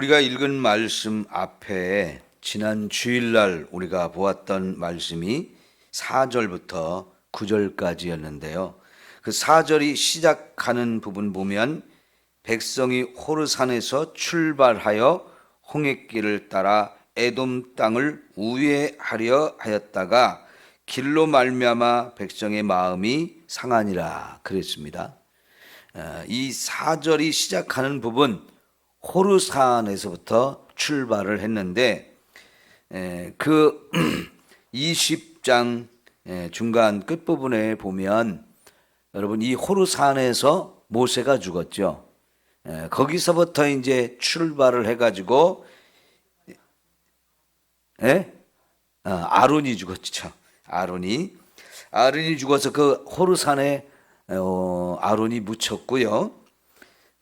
우리가 읽은 말씀 앞에 지난 주일날 우리가 보았던 말씀이 4절부터 9절까지였는데요. 그 4절이 시작하는 부분 보면 백성이 호르산에서 출발하여 홍해길을 따라 에돔 땅을 우회하려 하였다가 길로 말미암아 백성의 마음이 상하니라 그랬습니다. 어, 이 4절이 시작하는 부분 호르산에서부터 출발을 했는데 에, 그 20장 에, 중간 끝부분에 보면 여러분 이 호르산에서 모세가 죽었죠. 에, 거기서부터 이제 출발을 해가지고 예? 어, 아론이 죽었죠. 아론이 아론이 죽어서 그 호르산에 어, 아론이 묻혔고요.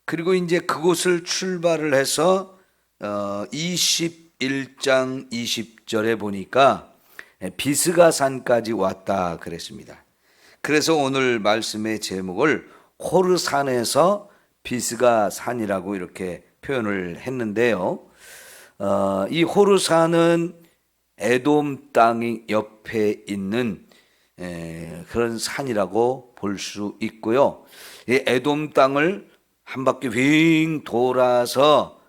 그리고 이제 그곳을 출발을 해서 어, 21장 20절에 보니까 비스가 산까지 왔다 그랬습니다. 그래서 오늘 말씀의 제목을 호르산에서 비스가 산이라고 이렇게 표현을 했는데요. 어, 이 호르산은 에돔 땅 옆에 있는 에, 그런 산이라고 볼 수 있고요. 이 에돔 땅을 한 바퀴 윙 돌아서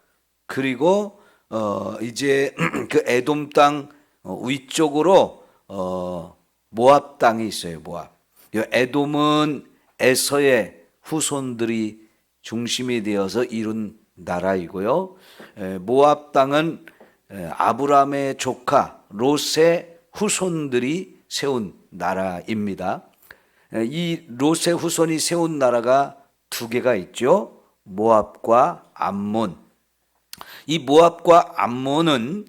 그리고 어 이제 그 에돔 땅 어, 위쪽으로 어 모압 땅이 있어요. 모압. 이 에돔은 에서의 후손들이 중심이 되어서 이룬 나라이고요. 에, 모압 땅은 에, 아브라함의 조카 롯의 후손들이 세운 나라입니다. 에, 이 롯의 후손이 세운 나라가 두 개가 있죠. 모압과 암몬. 이 모압과 암몬은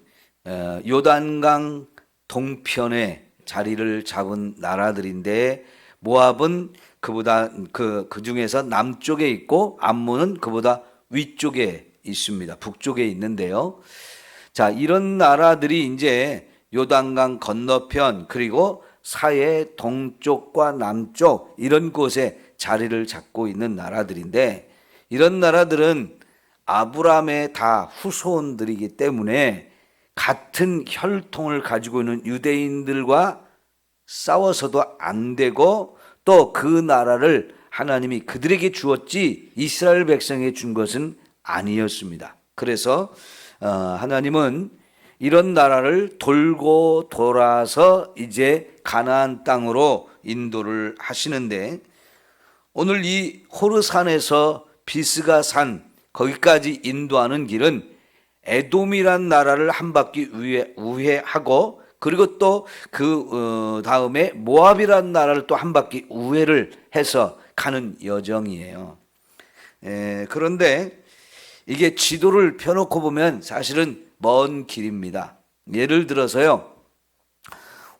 어, 요단강 동편에 자리를 잡은 나라들인데 모압은 그보다 그, 그 중에서 남쪽에 있고 암몬은 그보다 위쪽에 있습니다. 북쪽에 있는데요. 자, 이런 나라들이 이제 요단강 건너편 그리고 사해 동쪽과 남쪽 이런 곳에 자리를 잡고 있는 나라들인데 이런 나라들은 아브라함의 다 후손들이기 때문에 같은 혈통을 가지고 있는 유대인들과 싸워서도 안 되고 또 그 나라를 하나님이 그들에게 주었지 이스라엘 백성에게 준 것은 아니었습니다. 그래서 어, 하나님은 이런 나라를 돌고 돌아서 이제 가나안 땅으로 인도를 하시는데 오늘 이 호르산에서 비스가 산 거기까지 인도하는 길은 에돔이란 나라를 한 바퀴 우회, 우회하고 그리고 또 그 다음에 모압이란 나라를 또 한 바퀴 우회를 해서 가는 여정이에요. 에, 그런데 이게 지도를 펴놓고 보면 사실은 먼 길입니다. 예를 들어서요,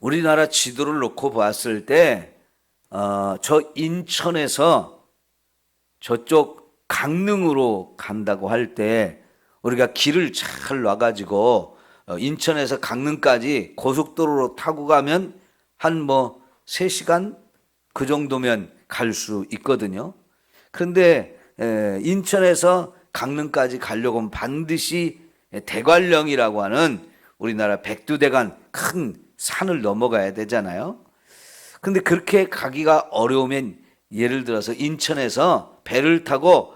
우리나라 지도를 놓고 봤을 때, 어, 저 인천에서 저쪽 강릉으로 간다고 할 때, 우리가 길을 잘 놔가지고, 어, 인천에서 강릉까지 고속도로로 타고 가면 한 뭐 3시간 그 정도면 갈 수 있거든요. 그런데 인천에서 강릉까지 가려고 하면 반드시 대관령이라고 하는 우리나라 백두대간 큰 산을 넘어가야 되잖아요. 근데 그렇게 가기가 어려우면 예를 들어서 인천에서 배를 타고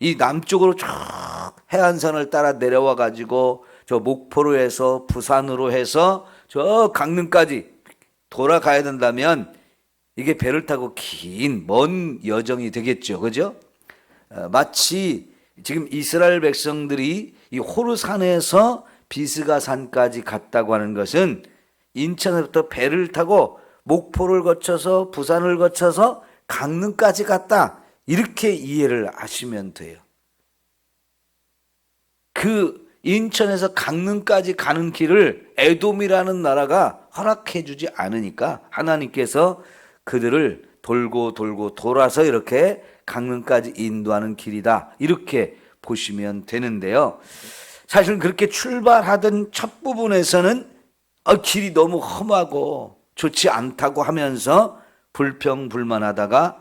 이 남쪽으로 쭉 해안선을 따라 내려와 가지고 저 목포로 해서 부산으로 해서 저 강릉까지 돌아가야 된다면 이게 배를 타고 긴 먼 여정이 되겠죠. 그죠? 어, 마치 지금 이스라엘 백성들이 이 호르산에서 비스가 산까지 갔다고 하는 것은 인천에부터 배를 타고 목포를 거쳐서 부산을 거쳐서 강릉까지 갔다. 이렇게 이해를 하시면 돼요. 그 인천에서 강릉까지 가는 길을 에돔이라는 나라가 허락해 주지 않으니까 하나님께서 그들을 돌고 돌고 돌아서 이렇게 강릉까지 인도하는 길이다. 이렇게 보시면 되는데요. 사실 그렇게 출발하던 첫 부분에서는 어, 길이 너무 험하고 좋지 않다고 하면서 불평불만하다가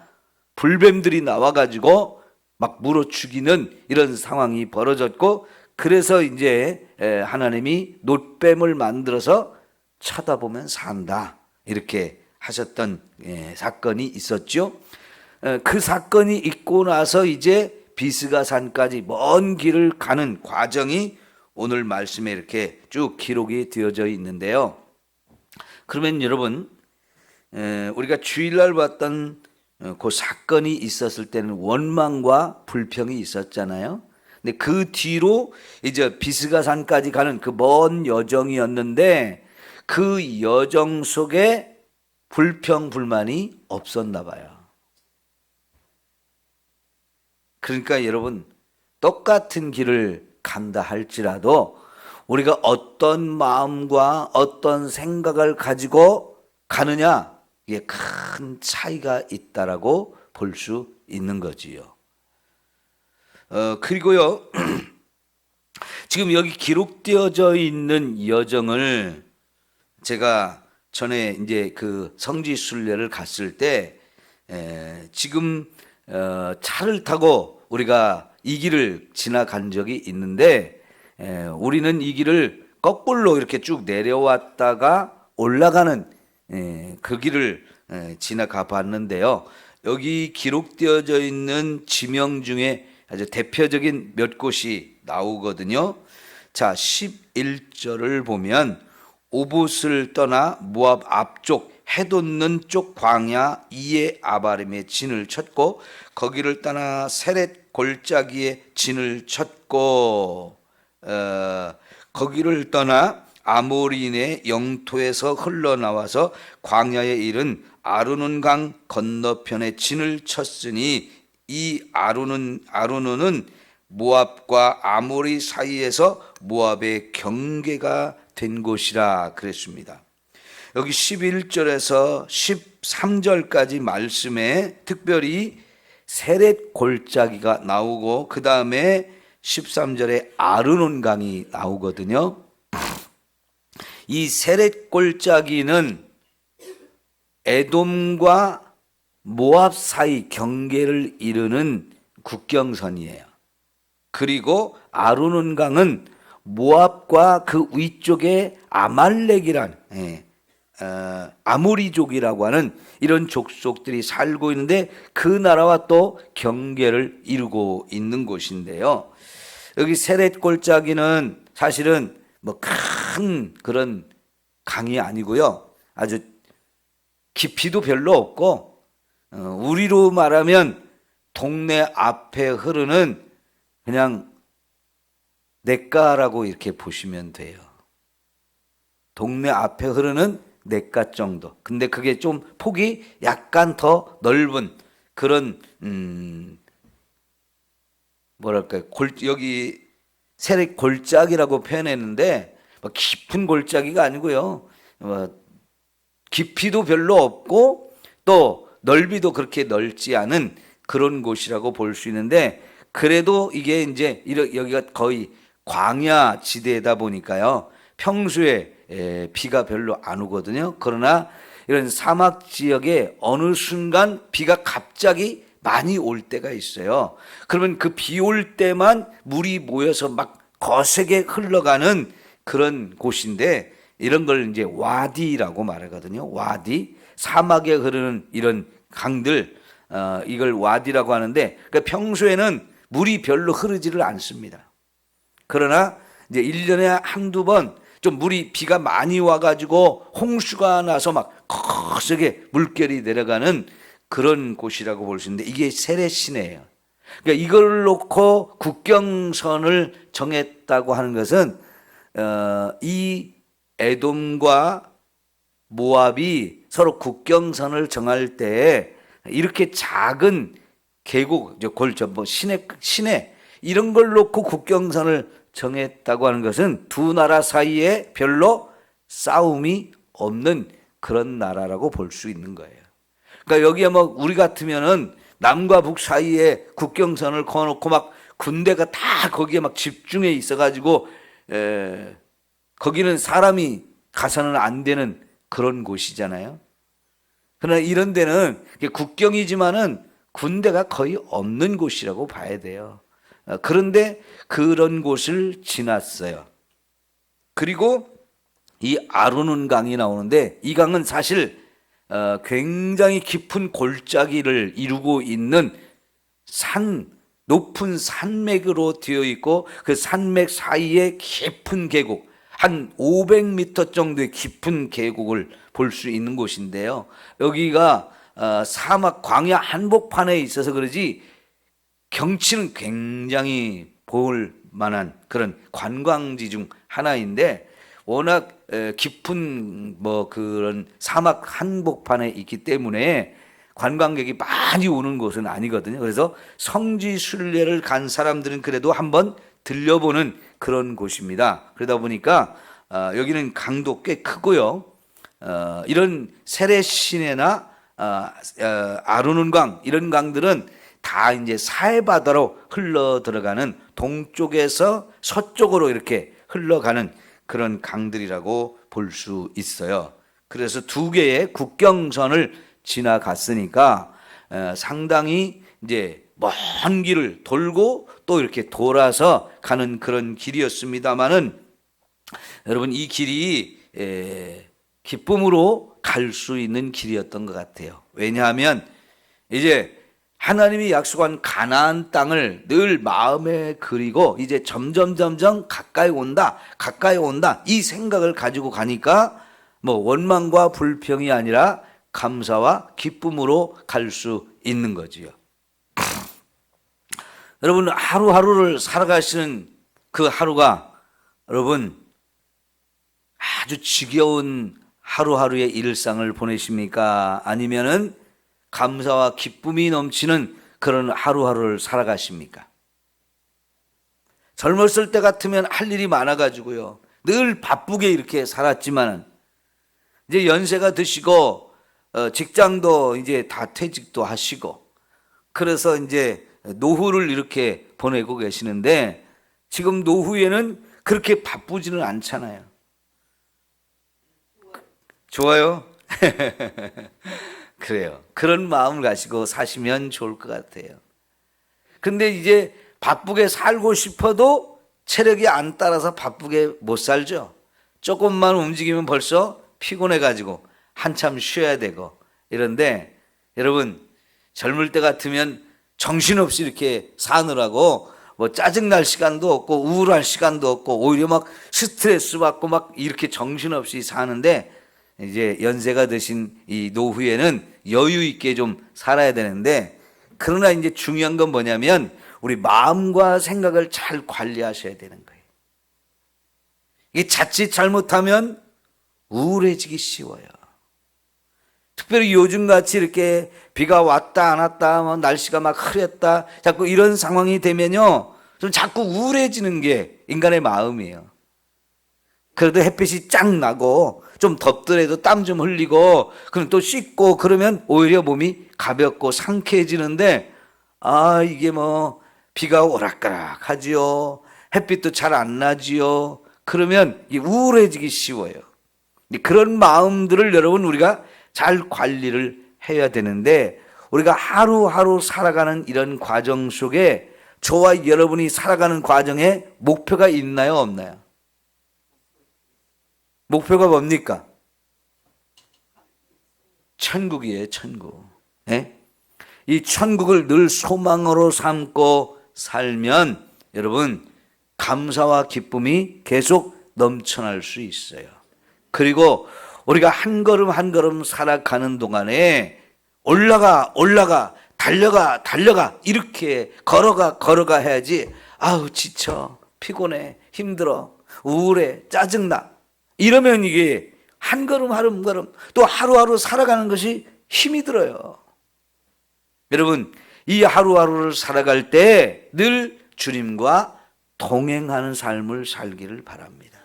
불뱀들이 나와가지고 막 물어 죽이는 이런 상황이 벌어졌고 그래서 이제 에, 하나님이 노뱀을 만들어서 쳐다보면 산다 이렇게 하셨던 예, 사건이 있었죠. 에, 그 사건이 있고 나서 이제 비스가 산까지 먼 길을 가는 과정이 오늘 말씀에 이렇게 쭉 기록이 되어져 있는데요. 그러면 여러분 에, 우리가 주일날 봤던 어, 그 사건이 있었을 때는 원망과 불평이 있었잖아요. 근데 그 뒤로 이제 비스가산까지 가는 그 먼 여정이었는데 그 여정 속에 불평 불만이 없었나 봐요. 그러니까 여러분 똑같은 길을 간다 할지라도 우리가 어떤 마음과 어떤 생각을 가지고 가느냐 이게 큰 차이가 있다라고 볼 수 있는 거지요. 어 그리고요 지금 여기 기록되어져 있는 여정을 제가 전에 이제 그 성지 순례를 갔을 때 에, 지금 어, 차를 타고 우리가 이 길을 지나간 적이 있는데 에, 우리는 이 길을 거꾸로 이렇게 쭉 내려왔다가 올라가는 에, 그 길을 에, 지나가 봤는데요. 여기 기록되어져 있는 지명 중에 아주 대표적인 몇 곳이 나오거든요. 자, 11절을 보면 오봇을 떠나 모압 앞쪽 해 돋는 쪽 광야 이에 아바림의 진을 쳤고 거기를 떠나 세렛 골짜기에 진을 쳤고 어, 거기를 떠나 아모리인의 영토에서 흘러나와서 광야에 이른 아르논 강 건너편에 진을 쳤으니 이 아르논 아르논은 모압과 아모리 사이에서 모압의 경계가 된 곳이라 그랬습니다. 여기 11절에서 13절까지 말씀에 특별히 세렛 골짜기가 나오고 그 다음에 13절에 아르논 강이 나오거든요. 이 세렛 골짜기는 에돔과 모압 사이 경계를 이루는 국경선이에요. 그리고 아르논 강은 모압과 그 위쪽에 아말렉이란 예, 어, 아모리족이라고 하는 이런 족속들이 살고 있는데 그 나라와 또 경계를 이루고 있는 곳인데요. 여기 세렛 골짜기는 사실은 뭐 큰 그런 강이 아니고요. 아주 깊이도 별로 없고 어, 우리로 말하면 동네 앞에 흐르는 그냥 냇가라고 이렇게 보시면 돼요. 동네 앞에 흐르는 냇가 정도. 근데 그게 좀 폭이 약간 더 넓은 그런 음 뭐랄까요? 골 여기 세례 골짜기라고 표현했는데 뭐 깊은 골짜기가 아니고요. 뭐 깊이도 별로 없고 또 넓이도 그렇게 넓지 않은 그런 곳이라고 볼 수 있는데 그래도 이게 이제 여기가 거의 광야 지대다 보니까요. 평소에 에, 비가 별로 안 오거든요. 그러나 이런 사막 지역에 어느 순간 비가 갑자기 많이 올 때가 있어요. 그러면 그 비 올 때만 물이 모여서 막 거세게 흘러가는 그런 곳인데 이런 걸 이제 와디라고 말하거든요. 와디 사막에 흐르는 이런 강들 어, 이걸 와디라고 하는데 그 평소에는 물이 별로 흐르지를 않습니다. 그러나 이제 1년에 한두 번 좀 물이 비가 많이 와가지고 홍수가 나서 막 거세게 물결이 내려가는 그런 곳이라고 볼 수 있는데 이게 세례 시내예요. 그러니까 이걸 놓고 국경선을 정했다고 하는 것은 어, 이 에돔과 모압이 서로 국경선을 정할 때 이렇게 작은 계곡, 저 골, 저 뭐 시내 시내 이런 걸 놓고 국경선을 정했다고 하는 것은 두 나라 사이에 별로 싸움이 없는 그런 나라라고 볼 수 있는 거예요. 그러니까 여기에 뭐 우리 같으면은 남과 북 사이에 국경선을 그어놓고 막 군대가 다 거기에 막 집중해 있어가지고 에, 거기는 사람이 가서는 안 되는 그런 곳이잖아요. 그러나 이런 데는 국경이지만은 군대가 거의 없는 곳이라고 봐야 돼요. 어, 그런데 그런 곳을 지났어요. 그리고 이 아르논 강이 나오는데 이 강은 사실 어, 굉장히 깊은 골짜기를 이루고 있는 산 높은 산맥으로 되어 있고 그 산맥 사이에 깊은 계곡 한 500m 정도의 깊은 계곡을 볼 수 있는 곳인데요. 여기가 어, 사막 광야 한복판에 있어서 그러지 경치는 굉장히 볼 만한 그런 관광지 중 하나인데 워낙 에, 깊은 뭐 그런 사막 한복판에 있기 때문에 관광객이 많이 오는 곳은 아니거든요. 그래서 성지 순례를 간 사람들은 그래도 한번 들려보는 그런 곳입니다. 그러다 보니까 어, 여기는 강도 꽤 크고요. 어, 이런 세례 시내나 어, 어, 아르논강 이런 강들은 다 이제 사해바다로 흘러 들어가는 동쪽에서 서쪽으로 이렇게 흘러가는 그런 강들이라고 볼 수 있어요. 그래서 두 개의 국경선을 지나갔으니까 어, 상당히 이제 먼 길을 돌고 또 이렇게 돌아서 가는 그런 길이었습니다만은 여러분 이 길이 에, 기쁨으로 갈 수 있는 길이었던 것 같아요. 왜냐하면 이제 하나님이 약속한 가나안 땅을 늘 마음에 그리고 이제 점점 점점 가까이 온다, 가까이 온다 이 생각을 가지고 가니까 뭐 원망과 불평이 아니라 감사와 기쁨으로 갈 수 있는 거지요. 여러분 하루하루를 살아가시는 그 하루가 여러분 아주 지겨운 하루하루의 일상을 보내십니까? 아니면은 감사와 기쁨이 넘치는 그런 하루하루를 살아가십니까? 젊었을 때 같으면 할 일이 많아가지고요. 늘 바쁘게 이렇게 살았지만 이제 연세가 드시고 어, 직장도 이제 다 퇴직도 하시고 그래서 이제 노후를 이렇게 보내고 계시는데 지금 노후에는 그렇게 바쁘지는 않잖아요. 좋아요? 그래요. 그런 마음을 가지고 사시면 좋을 것 같아요. 근데 이제 바쁘게 살고 싶어도 체력이 안 따라서 바쁘게 못 살죠. 조금만 움직이면 벌써 피곤해 가지고 한참 쉬어야 되고 이런데 여러분 젊을 때 같으면 정신없이 이렇게 사느라고 뭐 짜증날 시간도 없고 우울할 시간도 없고 오히려 막 스트레스 받고 막 이렇게 정신없이 사는데 이제 연세가 드신 이 노후에는 여유 있게 좀 살아야 되는데 그러나 이제 중요한 건 뭐냐면 우리 마음과 생각을 잘 관리하셔야 되는 거예요. 이게 자칫 잘못하면 우울해지기 쉬워요. 특별히 요즘 같이 이렇게 비가 왔다 안 왔다 뭐 날씨가 막 흐렸다 자꾸 이런 상황이 되면요 좀 자꾸 우울해지는 게 인간의 마음이에요. 그래도 햇빛이 쫙 나고 좀 덥더라도 땀 좀 흘리고 그럼 또 씻고 그러면 오히려 몸이 가볍고 상쾌해지는데 아 이게 뭐 비가 오락가락 하지요. 햇빛도 잘 안 나지요. 그러면 우울해지기 쉬워요. 그런 마음들을 여러분 우리가 잘 관리를 해야 되는데 우리가 하루하루 살아가는 이런 과정 속에 저와 여러분이 살아가는 과정에 목표가 있나요? 없나요? 목표가 뭡니까? 천국이에요, 천국. 예? 이 천국을 늘 소망으로 삼고 살면 여러분 감사와 기쁨이 계속 넘쳐날 수 있어요. 그리고 우리가 한 걸음 한 걸음 살아가는 동안에 올라가 올라가 달려가 달려가 이렇게 걸어가 걸어가 해야지 아우 지쳐 피곤해 힘들어 우울해 짜증나 이러면 이게 한 걸음 한 걸음 또 하루하루 살아가는 것이 힘이 들어요. 여러분 이 하루하루를 살아갈 때 늘 주님과 동행하는 삶을 살기를 바랍니다.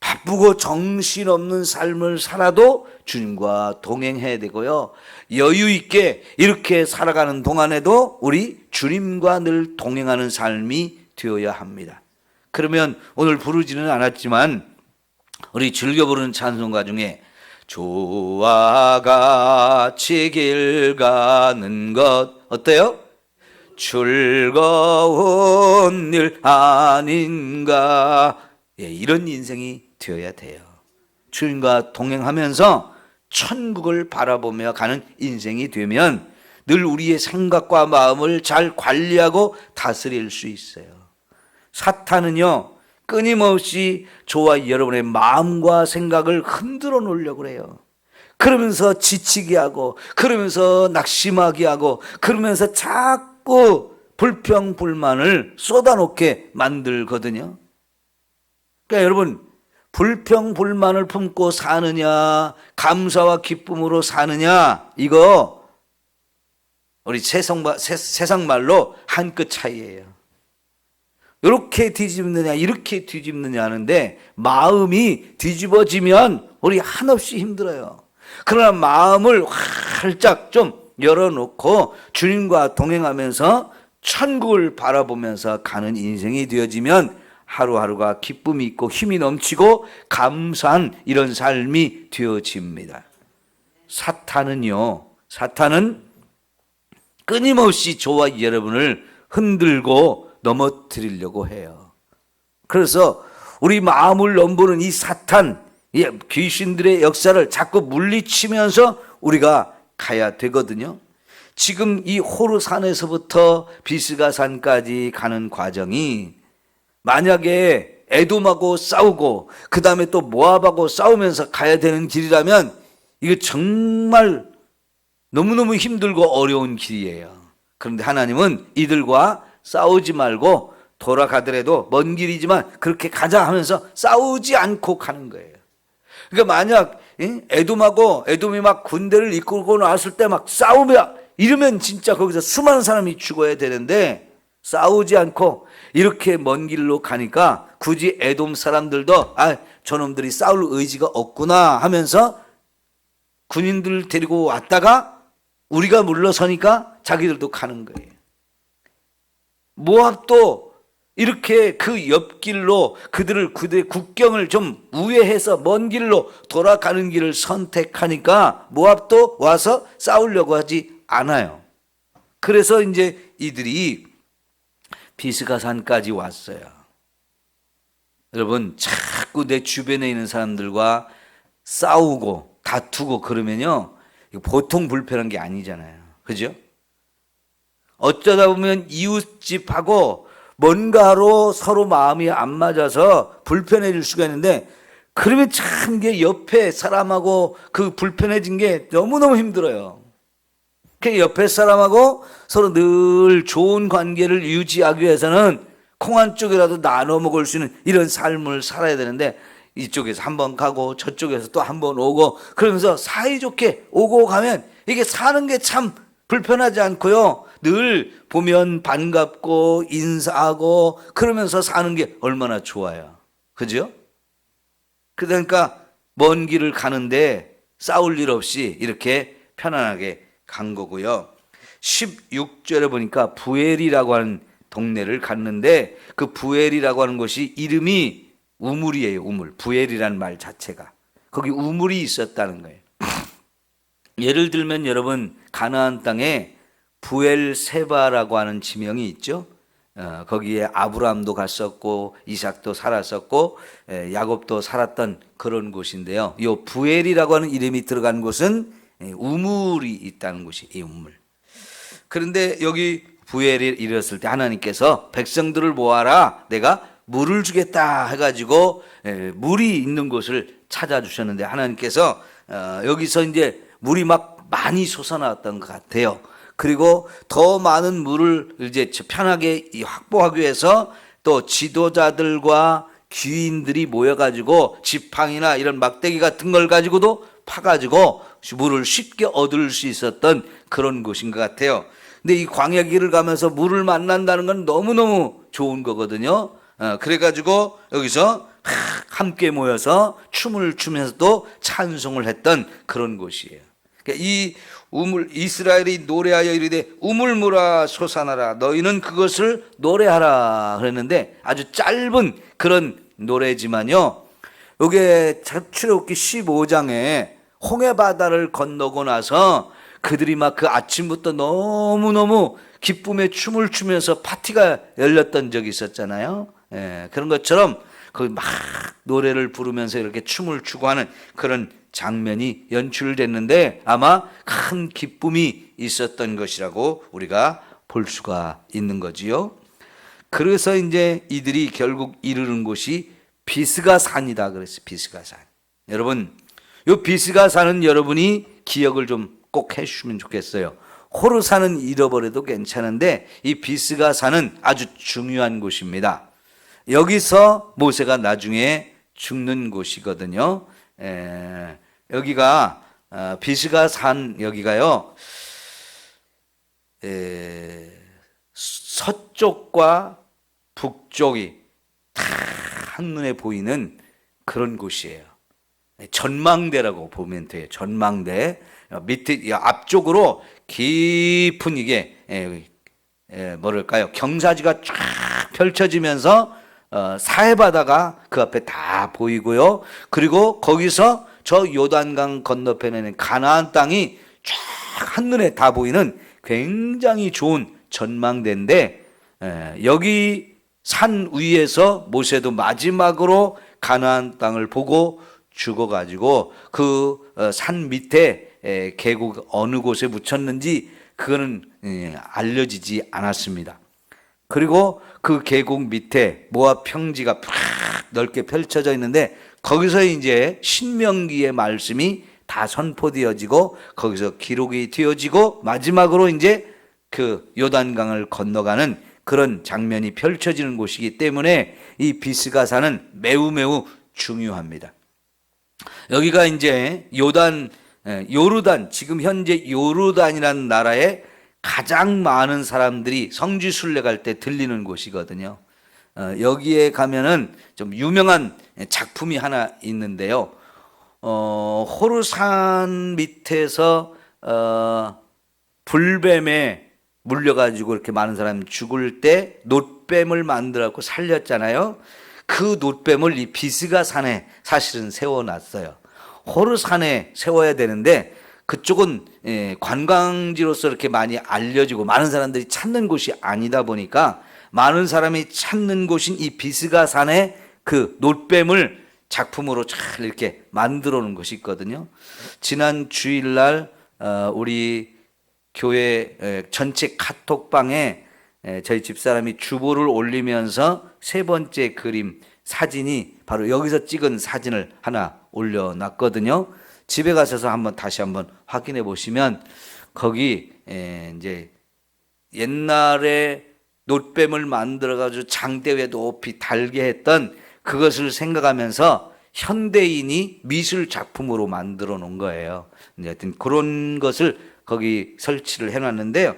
바쁘고 정신없는 삶을 살아도 주님과 동행해야 되고요. 여유 있게 이렇게 살아가는 동안에도 우리 주님과 늘 동행하는 삶이 되어야 합니다. 그러면 오늘 부르지는 않았지만 우리 즐겨 부르는 찬송가 중에 주와 같이 길 가는 것 어때요? 즐거운 일 아닌가. 예, 이런 인생이 되어야 돼요. 주님과 동행하면서 천국을 바라보며 가는 인생이 되면 늘 우리의 생각과 마음을 잘 관리하고 다스릴 수 있어요. 사탄은요, 끊임없이 저와 여러분의 마음과 생각을 흔들어 놓으려고 그래요. 그러면서 지치게 하고, 그러면서 낙심하게 하고, 그러면서 자꾸 불평 불만을 쏟아놓게 만들거든요. 그러니까 여러분, 불평 불만을 품고 사느냐, 감사와 기쁨으로 사느냐, 이거 우리 세상, 세상 말로 한 끗 차이예요. 이렇게 뒤집느냐, 이렇게 뒤집느냐 하는데 마음이 뒤집어지면 우리 한없이 힘들어요. 그러나 마음을 활짝 좀 열어놓고 주님과 동행하면서 천국을 바라보면서 가는 인생이 되어지면 하루하루가 기쁨이 있고 힘이 넘치고 감사한 이런 삶이 되어집니다. 사탄은요, 사탄은 끊임없이 저와 여러분을 흔들고 넘어뜨리려고 해요. 그래서 우리 마음을 넘보는 이 사탄, 이 귀신들의 역사를 자꾸 물리치면서 우리가 가야 되거든요. 지금 이 호르산에서부터 비스가산까지 가는 과정이 만약에 에돔하고 싸우고 그 다음에 또 모압하고 싸우면서 가야 되는 길이라면 이거 정말 너무너무 힘들고 어려운 길이에요. 그런데 하나님은 이들과 싸우지 말고 돌아가더라도 먼 길이지만 그렇게 가자 하면서 싸우지 않고 가는 거예요. 그러니까 만약 에돔하고 에돔이 막 군대를 이끌고 나왔을 때 막 싸우며 이러면 진짜 거기서 수많은 사람이 죽어야 되는데 싸우지 않고 이렇게 먼 길로 가니까 굳이 에돔 사람들도 아 저놈들이 싸울 의지가 없구나 하면서 군인들 데리고 왔다가 우리가 물러서니까 자기들도 가는 거예요. 모압도 이렇게 그 옆길로 그들을 그들의 국경을 좀 우회해서 먼 길로 돌아가는 길을 선택하니까 모압도 와서 싸우려고 하지 않아요. 그래서 이제 이들이 비스가 산까지 왔어요. 여러분, 자꾸 내 주변에 있는 사람들과 싸우고 다투고 그러면요. 보통 불편한 게 아니잖아요. 그죠? 어쩌다 보면 이웃집하고 뭔가로 서로 마음이 안 맞아서 불편해질 수가 있는데 그러면 참게 옆에 사람하고 그 불편해진 게 너무너무 힘들어요. 그 옆에 사람하고 서로 늘 좋은 관계를 유지하기 위해서는 콩 한 쪽이라도 나눠 먹을 수 있는 이런 삶을 살아야 되는데 이쪽에서 한 번 가고 저쪽에서 또 한 번 오고 그러면서 사이좋게 오고 가면 이게 사는 게 참 불편하지 않고요. 늘 보면 반갑고 인사하고 그러면서 사는 게 얼마나 좋아요. 그죠? 그러니까 먼 길을 가는데 싸울 일 없이 이렇게 편안하게 간 거고요. 16절에 보니까 부엘이라고 하는 동네를 갔는데 그 부엘이라고 하는 곳이 이름이 우물이에요, 우물. 부엘이라는 말 자체가. 거기 우물이 있었다는 거예요. 예를 들면 여러분 가나안 땅에 부엘세바라고 하는 지명이 있죠. 어, 거기에 아브라함도 갔었고 이삭도 살았었고 에, 야곱도 살았던 그런 곳인데요. 이 부엘이라고 하는 이름이 들어간 곳은 에, 우물이 있다는 곳이 이 우물. 그런데 여기 부엘에 이르렀을 때 하나님께서 백성들을 모아라 내가 물을 주겠다 해가지고 에, 물이 있는 곳을 찾아주셨는데 하나님께서 어, 여기서 이제 물이 막 많이 솟아나왔던 것 같아요. 그리고 더 많은 물을 이제 편하게 확보하기 위해서 또 지도자들과 귀인들이 모여가지고 지팡이나 이런 막대기 같은 걸 가지고도 파가지고 물을 쉽게 얻을 수 있었던 그런 곳인 것 같아요. 근데 이 광야 길을 가면서 물을 만난다는 건 너무너무 좋은 거거든요. 어, 그래가지고 여기서 함께 모여서 춤을 추면서도 찬송을 했던 그런 곳이에요. 그러니까 이 우물 이스라엘이 노래하여 이르되 우물물아 솟아나라 너희는 그것을 노래하라 그랬는데 아주 짧은 그런 노래지만요. 요게 출애굽기 15장에 홍해 바다를 건너고 나서 그들이 막 그 아침부터 너무너무 기쁨에 춤을 추면서 파티가 열렸던 적이 있었잖아요. 예, 그런 것처럼 거기 막 노래를 부르면서 이렇게 춤을 추고 하는 그런 장면이 연출됐는데 아마 큰 기쁨이 있었던 것이라고 우리가 볼 수가 있는 거지요. 그래서 이제 이들이 결국 이르는 곳이 비스가 산이다 그랬어요. 비스가 산. 여러분, 요 비스가 산은 여러분이 기억을 좀 꼭 해주시면 좋겠어요. 호르산은 잃어버려도 괜찮은데 이 비스가 산은 아주 중요한 곳입니다. 여기서 모세가 나중에 죽는 곳이거든요. 에, 여기가 어, 비스가 산 여기가요. 에, 서쪽과 북쪽이 다 한눈에 보이는 그런 곳이에요. 전망대라고 보면 돼요. 전망대 밑에 이 앞쪽으로 깊은 이게 뭐랄까요 경사지가 쫙 펼쳐지면서 어, 사해바다가 그 앞에 다 보이고요. 그리고 거기서 저 요단강 건너편에는 가나안 땅이 쫙 한눈에 다 보이는 굉장히 좋은 전망대인데 에, 여기 산 위에서 모세도 마지막으로 가나안 땅을 보고 죽어가지고 그 산 밑에 에, 계곡 어느 곳에 묻혔는지 그거는 예, 알려지지 않았습니다. 그리고 그 계곡 밑에 모압 평지가 팍 넓게 펼쳐져 있는데 거기서 이제 신명기의 말씀이 다 선포되어지고 거기서 기록이 되어지고 마지막으로 이제 그 요단강을 건너가는 그런 장면이 펼쳐지는 곳이기 때문에 이 비스가산은 매우 매우 중요합니다. 여기가 이제 요단 예, 요르단 지금 현재 요르단이라는 나라에 가장 많은 사람들이 성지 순례 갈 때 들리는 곳이거든요. 어, 여기에 가면은 좀 유명한 작품이 하나 있는데요. 어, 호르산 밑에서 어, 불뱀에 물려가지고 이렇게 많은 사람이 죽을 때 놋뱀을 만들어갖고 살렸잖아요. 그 놋뱀을 이 비스가 산에 사실은 세워놨어요. 호르산에 세워야 되는데 그쪽은 예, 관광지로서 이렇게 많이 알려지고 많은 사람들이 찾는 곳이 아니다 보니까 많은 사람이 찾는 곳인 이 비스가 산에 그 놋뱀을 작품으로 잘 이렇게 만들어 놓은 것이 있거든요. 지난 주일날 어, 우리 교회 에, 전체 카톡방에 에, 저희 집사람이 주보를 올리면서 세 번째 그림 사진이 바로 여기서 찍은 사진을 하나 올려놨거든요. 집에 가셔서 한번 다시 한번 확인해 보시면 거기 에, 이제 옛날에 놋뱀을 만들어 가지고 장대 위에 높이 달게 했던 그것을 생각하면서 현대인이 미술 작품으로 만들어 놓은 거예요. 하여튼 그런 것을 거기 설치를 해 놨는데요.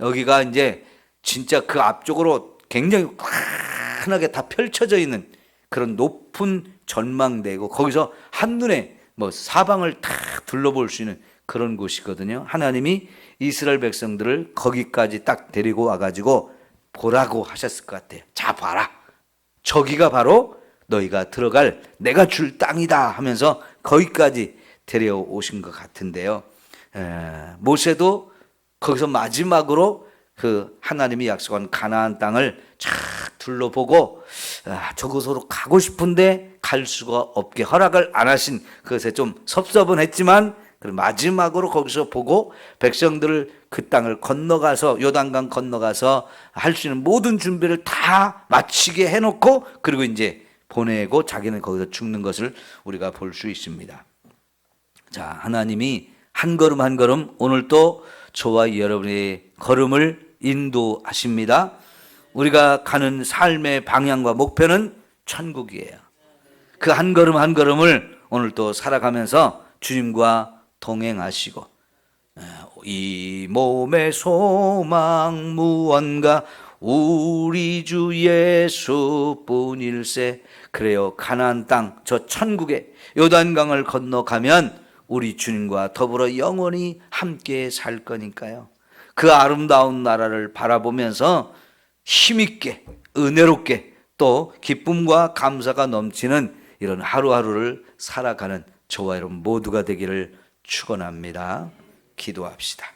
여기가 이제 진짜 그 앞쪽으로 굉장히 환하게 다 펼쳐져 있는 그런 높은 전망대고 거기서 한눈에 뭐 사방을 다 둘러볼 수 있는 그런 곳이거든요. 하나님이 이스라엘 백성들을 거기까지 딱 데리고 와가지고 보라고 하셨을 것 같아요. 자, 봐라. 저기가 바로 너희가 들어갈 내가 줄 땅이다 하면서 거기까지 데려오신 것 같은데요. 에, 모세도 거기서 마지막으로 그 하나님이 약속한 가나안 땅을 쫙 둘러보고 아, 저곳으로 가고 싶은데 갈 수가 없게 허락을 안 하신 그것에 좀 섭섭은 했지만 그 마지막으로 거기서 보고 백성들을 그 땅을 건너가서 요단강 건너가서 할 수 있는 모든 준비를 다 마치게 해놓고 그리고 이제 보내고 자기는 거기서 죽는 것을 우리가 볼 수 있습니다. 자, 하나님이 한 걸음 한 걸음 오늘 또 저와 여러분의 걸음을 인도하십니다. 우리가 가는 삶의 방향과 목표는 천국이에요. 그 한 걸음 한 걸음을 오늘 또 살아가면서 주님과 동행하시고 이 몸의 소망 무언가 우리 주 예수뿐일세. 그래요. 가나안 땅 저 천국에 요단강을 건너가면 우리 주님과 더불어 영원히 함께 살 거니까요. 그 아름다운 나라를 바라보면서 힘있게 은혜롭게 또 기쁨과 감사가 넘치는 이런 하루하루를 살아가는 저와 여러분 모두가 되기를 축원합니다. 기도합시다.